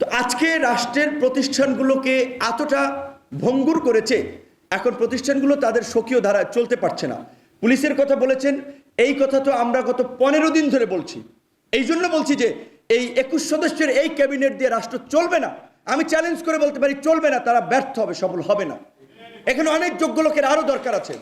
তো আজকে রাষ্ট্রের প্রতিষ্ঠানগুলোকে এতটা ভঙ্গুর করেছে, এখন প্রতিষ্ঠানগুলো তাদের স্বকীয় ধারা চলতে পারছে না। পুলিশের কথা বলেছেন, এই কথা তো আমরা গত পনেরো দিন ধরে বলছি। এই জন্য বলছি যে, এই একুশ সদস্যের এই ক্যাবিনেট দিয়ে রাষ্ট্র চলবে না। আমি চ্যালেঞ্জ করে বলতে পারি, চলবে না, তারা ব্যর্থ হবে, সফল হবে না। এখানে অনেক যোগ্য লোকের আরও দরকার আছে।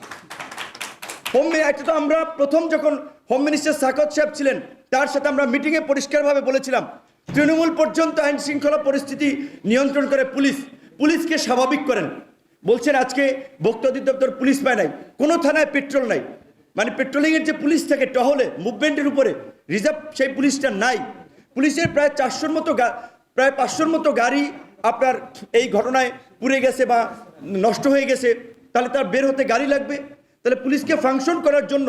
হোম এটা তো আমরা প্রথম যখন হোম মিনিস্টার সাকত সাহেব ছিলেন, তার সাথে আমরা মিটিংয়ে পরিষ্কারভাবে বলেছিলাম তৃণমূল পর্যন্ত আইন শৃঙ্খলা পরিস্থিতি নিয়ন্ত্রণ করে পুলিশ। পুলিশকে স্বাভাবিক করেন। বলছেন, আজকে ভোক্তা অধিদপ্তর পুলিশ পায় নাই। কোনো থানায় পেট্রোল নাই। মানে পেট্রোলিংয়ের যে পুলিশ থাকে টহলে, মুভমেন্টের উপরে, রিজার্ভ সেই পুলিশটা নাই। পুলিশের প্রায় চারশোর মতো প্রায় পাঁচশোর মতো গাড়ি আপনার এই ঘটনায় পুড়ে গেছে বা নষ্ট হয়ে গেছে, তাহলে তার বের হতে গাড়ি লাগবে। তাহলে পুলিশকে ফাংশন করার জন্য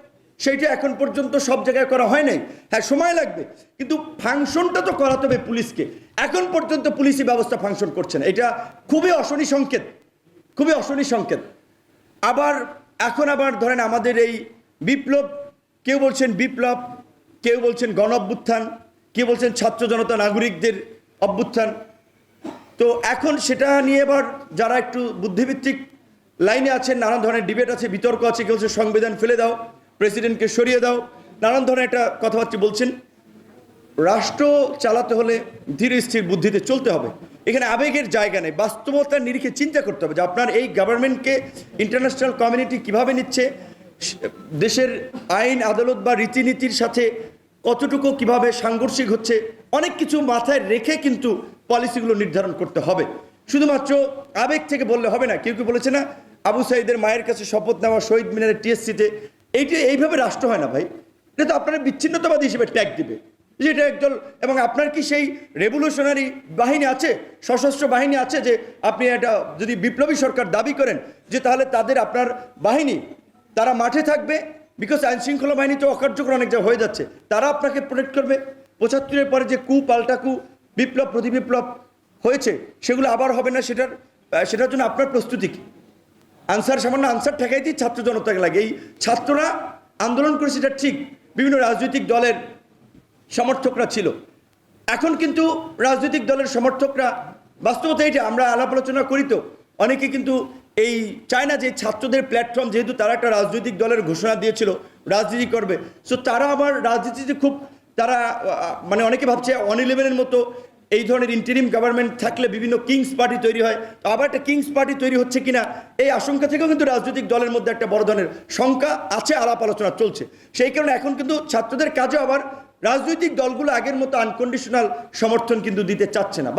সেইটা এখন পর্যন্ত সব জায়গায় করা হয় নাই। হ্যাঁ সময় লাগবে। কিন্তু ফাংশনটা তো করাতে হবে পুলিশকে। এখন পর্যন্ত পুলিশি ব্যবস্থা ফাংশন করছে না। এটা খুবই অশনি সংকেত। খুবই অশনি সংকেত। আবার, এখন আবার ধরেন আমাদের এই বিপ্লব, কেউ বলছেন বিপ্লব, কেউ বলছেন গণ অভ্যুত্থান কেউ বলছেন ছাত্র জনতা নাগরিকদের অভ্যুত্থান। তো এখন সেটা নিয়ে এবার যারা একটু বুদ্ধিভিত্তিক লাইনে আছেন, নানান ধরনের ডিবেট আছে, বিতর্ক আছে, কেউ সংবিধান ফেলে দাও। প্রেসিডেন্টকে সরিয়ে দাও। নানান ধরনের একটা কথাবার্তা বলছেন। রাষ্ট্র চালাতে হলে ধীরে স্থির বুদ্ধিতে চলতে হবে। এখানে আবেগের জায়গা নেই। বাস্তবতার নিরিখে চিন্তা করতে হবে যে আপনার এই গভর্নমেন্টকে ইন্টারন্যাশনাল কমিউনিটি কীভাবে নিচ্ছে, দেশের আইন, আদালত বা রীতিনীতির সাথে কতটুকু কীভাবে সাংঘর্ষিক হচ্ছে, অনেক কিছু মাথায় রেখে কিন্তু পলিসিগুলো নির্ধারণ করতে হবে। শুধুমাত্র আবেগ থেকে বললে হবে না, কেউ কেউ বলেছে না, আবু সাইদের মায়ের কাছে শপথ নেওয়া শহীদ মিনারের টিএসসিতে এইটা এইভাবে রাষ্ট্র হয় না ভাই। এটা তো আপনারা বিচ্ছিন্নতাবাদী হিসেবে ট্যাগ দিবে। যে এটা একদল এবং আপনার কি সেই রেভলিউশনারি বাহিনী আছে, সশস্ত্র বাহিনী আছে যে আপনি এটা যদি বিপ্লবী সরকার দাবি করেন যে তাহলে তাদের আপনার বাহিনী, তারা মাঠে থাকবে বিকজ আইন শৃঙ্খলা বাহিনী তো অকার্যকর অনেক জায়গায় হয়ে যাচ্ছে। তারা আপনাকে প্রোটেক্ট করবে। পঁচাত্তরের পরে যে কু পাল্টা কু বিপ্লব প্রতি বিপ্লব হয়েছে, সেগুলো আবার হবে না সেটার সেটার জন্য আপনার প্রস্তুতি কি? আনসার, সামান্য আনসার ঠেকাইতেই ছাত্র জনতাকে লাগে। এই ছাত্ররা আন্দোলন করেছে, এটা ঠিক। বিভিন্ন রাজনৈতিক দলের সমর্থকরা ছিল। এখন কিন্তু রাজনৈতিক দলের সমর্থকরা, বাস্তবতা এটা, আমরা আলাপ আলোচনা করি তো। অনেকে কিন্তু এই চায় না যে ছাত্রদের প্ল্যাটফর্ম যেহেতু তারা একটা রাজনৈতিক দলের ঘোষণা দিয়েছিল, রাজনীতি করবে। সো তারা আবার রাজনীতিতে খুব, তারা মানে অনেকে ভাবছে অন ইলেভেনের মতো এই ধরনের ইন্টারিম গভর্নমেন্ট থাকলে বিভিন্ন কিংস পার্টি তৈরি হয়। তো আবার একটা কিংস পার্টি তৈরি হচ্ছে কিনা, এই আশঙ্কা থেকেও কিন্তু রাজনৈতিক দলের মধ্যে একটা বড় ধরনের শঙ্কা আছে, আলাপ আলোচনা চলছে। সেই কারণে এখন কিন্তু ছাত্রদের কাজে আবার রাজনৈতিক দলগুলো আগের মতো আনকন্ডিশনাল সমর্থন কিন্তু দিতে চাচ্ছে না।